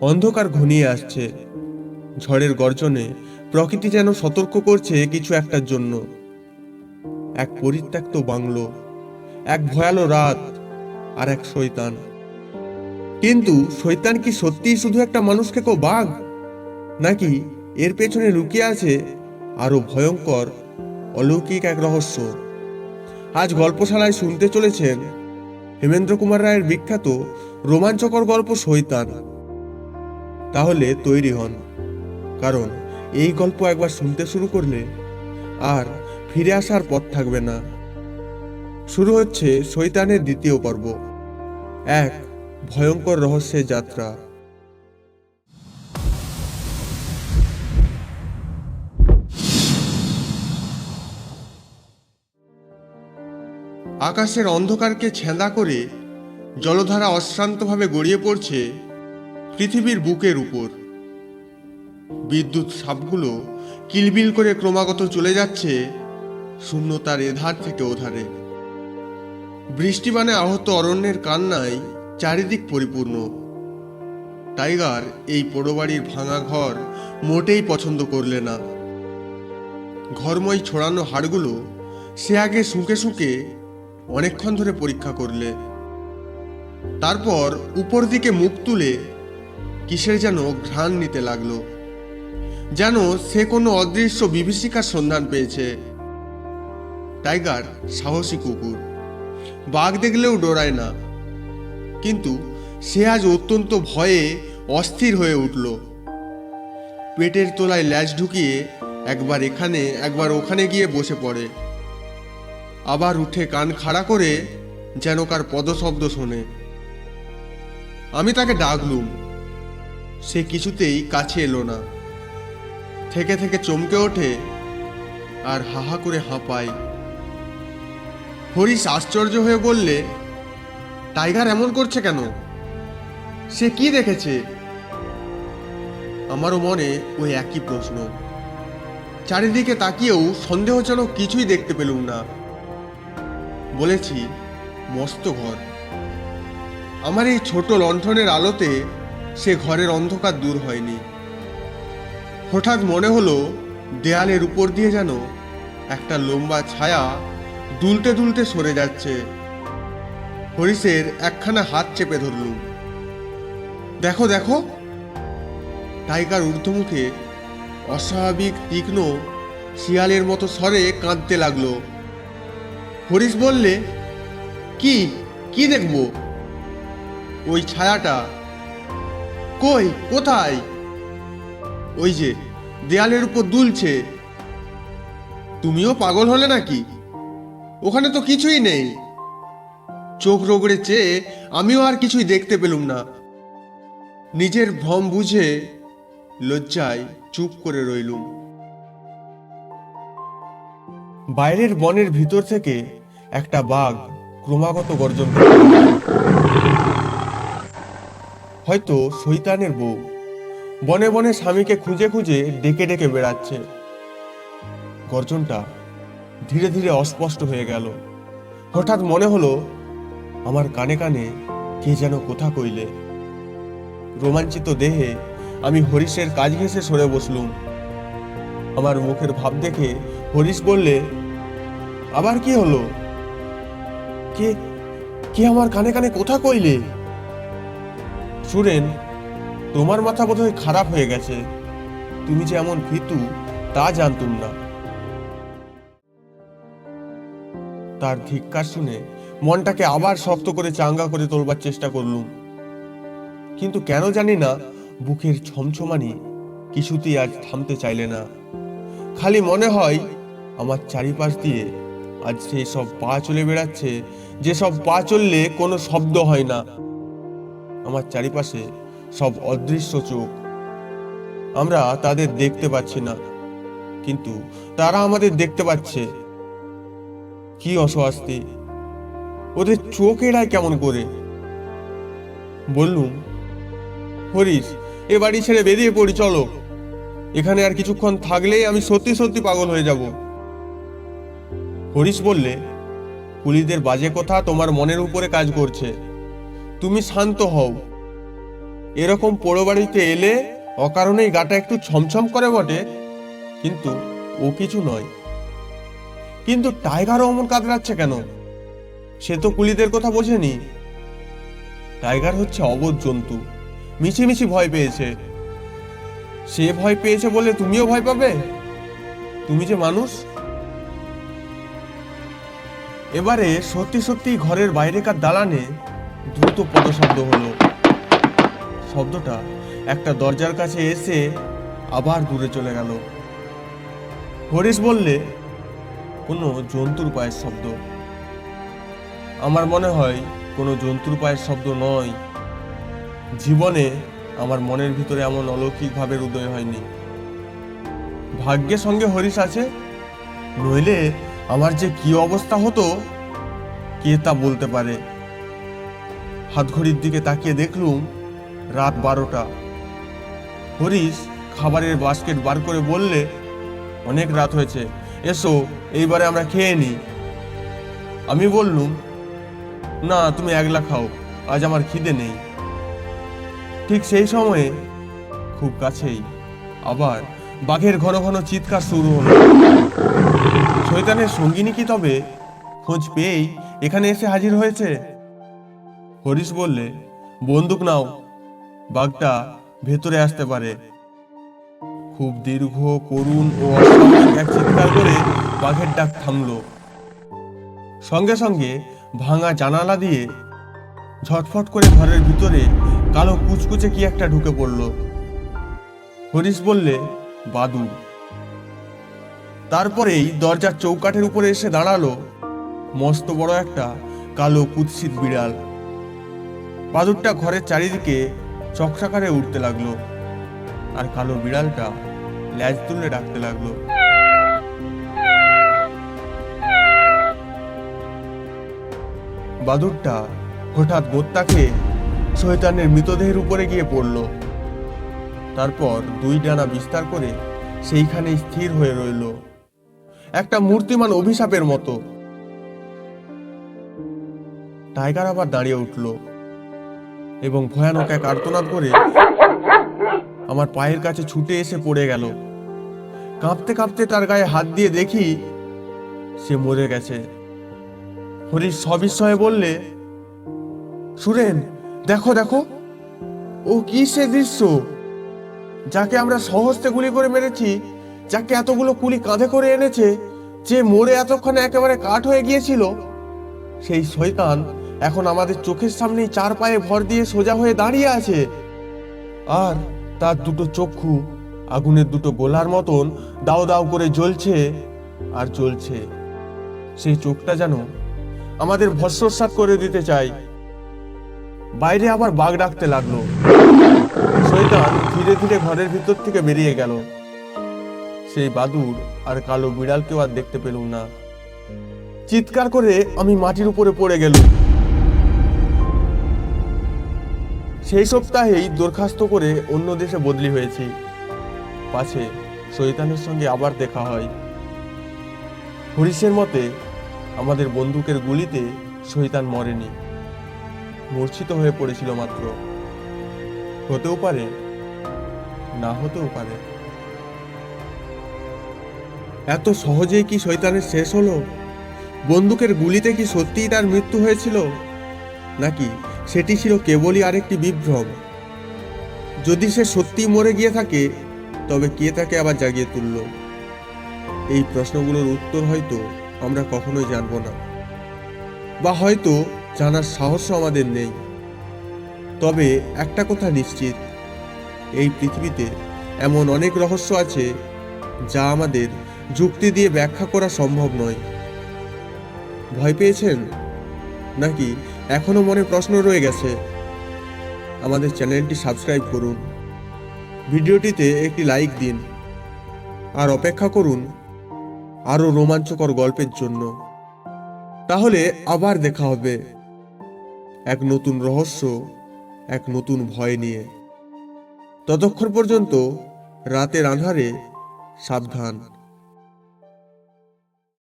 অন্ধকার ঘনিয়ে আসছে। ঝড়ের গর্জনে প্রকৃতি যেন সতর্ক করছে কিছু একটার জন্য। এক পরিত্যক্ত বাংলো, এক ভয়ালো রাত আর এক শৈতান কিন্তু শৈতান কি সত্যিই শুধু একটা মানুষকে কো বাঘ? নাকি এর পেছনে লুকিয়ে আছে আরও ভয়ঙ্কর, অলৌকিক এক রহস্য? আজ গল্পশালায় শুনতে চলেছেন হেমেন্দ্র কুমার রায়ের বিখ্যাত রোমাঞ্চকর গল্প শৈতান তাহলে তৈরি হন। কারণ এই গল্প একবার শুনতে শুরু করলে আর ফিরে আসার পথ থাকবে না। শুরু হচ্ছে শৈতানের দ্বিতীয় পর্ব, এক ভয়ঙ্কর রহস্যের যাত্রা। আকাশের অন্ধকারকে ছেঁদা করে জলধারা অশ্রান্তভাবে গড়িয়ে পড়ছে পৃথিবীর বুকের উপর। বিদ্যুৎ সাপগুলো কিলবিল করে ক্রমাগত চলে যাচ্ছে শূন্যতার এধার থেকে ওধারে। বৃষ্টিবানে আহত অরণ্যের কান্নায় চারিদিক পরিপূর্ণ। টাইগার এই পোড়োবাড়ির ভাঙা ঘর মোটেই পছন্দ করলে না। ঘরময় ছড়ানো হাড়গুলো সে আগে শুঁকে শুঁকে অনেকক্ষণ ধরে পরীক্ষা করলে। তারপর উপর দিকে মুখ তুলে কিসের যেন ঘ্রাণ নিতে লাগল? যেন সে কোনো অদৃশ্য বিভীষিকার সন্ধান পেয়েছে। টাইগার সাহসী কুকুর। বাঘ দেখলেও ডোরায় না। কিন্তু সে আজ অত্যন্ত ভয়ে অস্থির হয়ে উঠল। পেটের তলায় ল্যাজ ঢুকিয়ে একবার এখানে, একবার ওখানে গিয়ে বসে পড়ে। আবার উঠে কান খাড়া করে যেন কার পদশব্দ শোনে। আমি তাকে ডাকলুম। সে কিছুতেই কাছে এলো না। থেকে থেকে চমকে ওঠে আর হাহা করে হাঁপায়। হরিশ আশ্চর্য হয়ে বললে, টাইগার এমন করছে কেন? সে কি দেখেছে? আমারও মনে ওই একই প্রশ্ন। চারিদিকে তাকিয়েও সন্দেহজনক কিছুই দেখতে পেলুম না। বলেছি, মস্ত ঘর। আমার এই ছোট লণ্ঠনের আলোতে সে ঘরের অন্ধকার দূর হয়নি। হঠাৎ মনে হলো, দেয়ালের উপর দিয়ে যেন একটা লম্বা ছায়া দুলতে দুলতে সরে যাচ্ছে। হরিশের একখানা হাত চেপে ধরলুম দেখো দেখো। টাইগার ঊর্ধ্বমুখে অস্বাভাবিক, তীক্ষ্ণ শিয়ালের মতো স্বরে কাঁদতে লাগল। হরিশ বললে, কি কি দেখব? ওই ছায়াটা কই? কোথায়? ওই যে, দেয়ালের উপর দুলছে। তুমিও পাগল হলে নাকি? ওখানে তো কিছুই নেই। চোখ রোগড়ে চেয়ে আমিও আর কিছুই দেখতে পেলুম না। নিজের ভ্রম বুঝে লজ্জায় চুপ করে রইলুম। বাইরের বনের ভিতর থেকে একটা বাঘ ক্রমাগত গর্জন লাগল। হয়তো শৈতানের বউ। বনে বনে স্বামীকে খুঁজে খুঁজে ডেকে ডেকে বেড়াচ্ছে। গর্জনটা ধীরে ধীরে অস্পষ্ট হয়ে গেল। হঠাৎ মনে হলো, আমার কানে কানে কে যেন কথা কইলে। রোমাঞ্চিত দেহে আমি হরিশের কাজ ঘেঁষে সরে বসলুম। আমার মুখের ভাব দেখে হরিশ বললে, আবার কি হলো? কে কে আমার কানে কানে কথা কইলে? সুরেন, তোমার মাথা বোধহয় খারাপ হয়ে গেছে। তুমি যে এমন ভীতু, তা জানতুম না। তার ধিক্কার শুনে মনটাকে আবার শক্ত করে চাঙ্গা করে তোলবার চেষ্টা করলুম। কিন্তু কেন জানি না, বুকের ছমছমানি কিছুতেই আজ থামতে চাইলে না। খালি মনে হয়, আমার চারিপাশ দিয়ে আজ সেই সব পা চলে বেড়াচ্ছে যেসব পা চললে কোনো শব্দ হয় না। আমার চারিপাশে সব অদৃশ্য চোখ। আমরা তাদের দেখতে পাচ্ছি না, কিন্তু তারা আমাদের দেখতে পাচ্ছে। কি অস্বস্তি, ওদের চোখ এড়ায় কেমন করে? বললুম, হরিশ, এ বাড়ি ছেড়ে বেরিয়ে পড়ি, চলো। এখানে আর কিছুক্ষণ থাকলেই আমি সত্যি সত্যি পাগল হয়ে যাব। হরিশ বললে কুলিদের বাজে কথা তোমার মনের উপরে কাজ করছে। তুমি শান্ত হও। এরকম পোড়ো বাড়িতে এলে অকারণেই গাটা একটু ছমছম করে বটে, কিন্তু ও কিছু নয়। কিন্তু টাইগারও অমন কাতরাচ্ছে কেন? সে তো কুলিদের কথা বোঝেনি। টাইগার হচ্ছে অবোধ জন্তু। মিছিমিছি ভয় পেয়েছে। সে ভয় পেয়েছে বলে তুমিও ভয় পাবে? তুমি যে মানুষ? এবারে সত্যি সত্যি ঘরের বাইরেকার দালানে দ্রুত পদশব্দ হলো। শব্দটা একটা দরজার কাছে এসে আবার দূরে চলে গেল। হরিশ বললে, কোনো জন্তুর পায়ের শব্দ। আমার মনে হয় কোনো জন্তুর পায়ের শব্দ নয়। জীবনে আমার মনের ভিতরে এমন অলৌকিক ভাবের উদয় হয়নি। ভাগ্যের সঙ্গে হরিশ আছে, নইলে আমার যে কি অবস্থা হতো, কে তা বলতে পারে? হাতঘড়ির দিকে তাকিয়ে দেখলুম রাত বারোটা। হরিশ খাবারের বাস্কেট বার করে বললে, অনেক রাত হয়েছে, এসো, এইবারে আমরা খেয়ে নিই। আমি বললুম, না, তুমি একলা খাও, আজ আমার খিদে নেই। ঠিক সেই সময়ে খুব কাছেই আবার বাঘের ঘন ঘন চিৎকার শুরু হলো। শৈতানের সঙ্গিনী কি তবে খোঁজ পেয়েই এখানে এসে হাজির হয়েছে? হরিশ বললে, বন্দুক নাও, বাঘটা ভেতরে আসতে পারে। খুব দীর্ঘ, করুণ ও এক চিৎকার করে বাঘের ডাক থামল। সঙ্গে সঙ্গে ভাঙা জানালা দিয়ে ঝটফট করে ঘরের ভিতরে কালো কুচকুচে কি একটা ঢুকে পড়ল। হরিশ বললে বাদু তারপরেই দরজার চৌকাঠের উপরে এসে দাঁড়াল মস্ত বড় একটা কালো কুৎসিত বিড়াল। বাদুরটা ঘরের চারিদিকে চকচাকারে উঠতে লাগল আর কালো বিড়ালটা ল্যাজ তুলে ডাকতে লাগল। বাদুরটা হঠাৎ গোত্তা খেয়ে শয়তানের মৃতদেহের উপরে গিয়ে পড়ল। তারপর দুই ডানা বিস্তার করে সেইখানে স্থির হয়ে রইল। একটা মূর্তিমান অভিশাপের মতো। টাইগার আবার দাঁড়িয়ে উঠল। এবং ভয়ানক এক আর্তনাদ করে আমার পায়ের কাছে ছুটে এসে পড়ে গেল। কাঁপতে কাঁপতে তার গায়ে হাত দিয়ে দেখি সে মরে গেছে। হরিশ সবিস্ময়ে বললে, সুরেন, দেখো দেখো, ও কি সে দৃশ্য? যাকে আমরা সহস্তে গুলি করে মেরেছি, যাকে এতগুলো কুলি কাঁধে করে এনেছে, যে মরে এতক্ষণে একেবারে কাঠ হয়ে গিয়েছিল, সেই শয়তান এখন আমাদের চোখের সামনেই চার পায়ে ভর দিয়ে সোজা হয়ে দাঁড়িয়ে আছে। আর তার দুটো চক্ষু, আগুনের দুটো গোলার মতন দাও দাও করে জ্বলছে আর জ্বলছে। সেই চোখটা যেন আমাদের ভস্মসাৎ করে দিতে চাই। বাইরে আবার বাঘ ডাকতে লাগল। শয়তান ধীরে ধীরে ঘরের ভিতর থেকে বেরিয়ে গেল। সেই বাদুর আর কালো বিড়ালকেও আর দেখতে পেলুম না। চিৎকার করে আমি মাটির উপরে পড়ে গেলুম। সেই সপ্তাহেই দরখাস্ত করে অন্য দেশে বদলি হয়েছি। পাছে শৈতানের সঙ্গে আবার দেখা হয়। হরিশের মতে, আমাদের বন্দুকের গুলিতে শৈতান মরেনি। মূর্ছিত হয়ে পড়েছিল মাত্র। হতেও পারে, না হতেও পারে। এত সহজেই কি শৈতানের শেষ হলো? বন্দুকের গুলিতে কি সত্যিই তার মৃত্যু হয়েছিল? নাকি সেটি ছিল কেবলই আরেকটি বিভ্রম। যদি সে সত্যি মরে গিয়ে থাকে, তবে কে তাকে আবার জাগিয়ে তুলল? এই প্রশ্নগুলোর উত্তর হয়তো আমরা কখনোই জানব না। বা হয়তো জানার সাহসও আমাদের নেই। তবে একটা কথা নিশ্চিত, এই পৃথিবীতে এমন অনেক রহস্য আছে যা আমাদের যুক্তি দিয়ে ব্যাখ্যা করা সম্ভব নয়। ভয় পেয়েছেন? নাকি এখনও মনে প্রশ্ন রয়ে গেছে। আমাদের চ্যানেলটি সাবস্ক্রাইব করুন। ভিডিওটিতে একটি লাইক দিন। আর অপেক্ষা করুন আরও রোমাঞ্চকর গল্পের জন্য। তাহলে আবার দেখা হবে এক নতুন রহস্য, এক নতুন ভয় নিয়ে। ততক্ষণ পর্যন্ত রাতের আধারে সাবধান।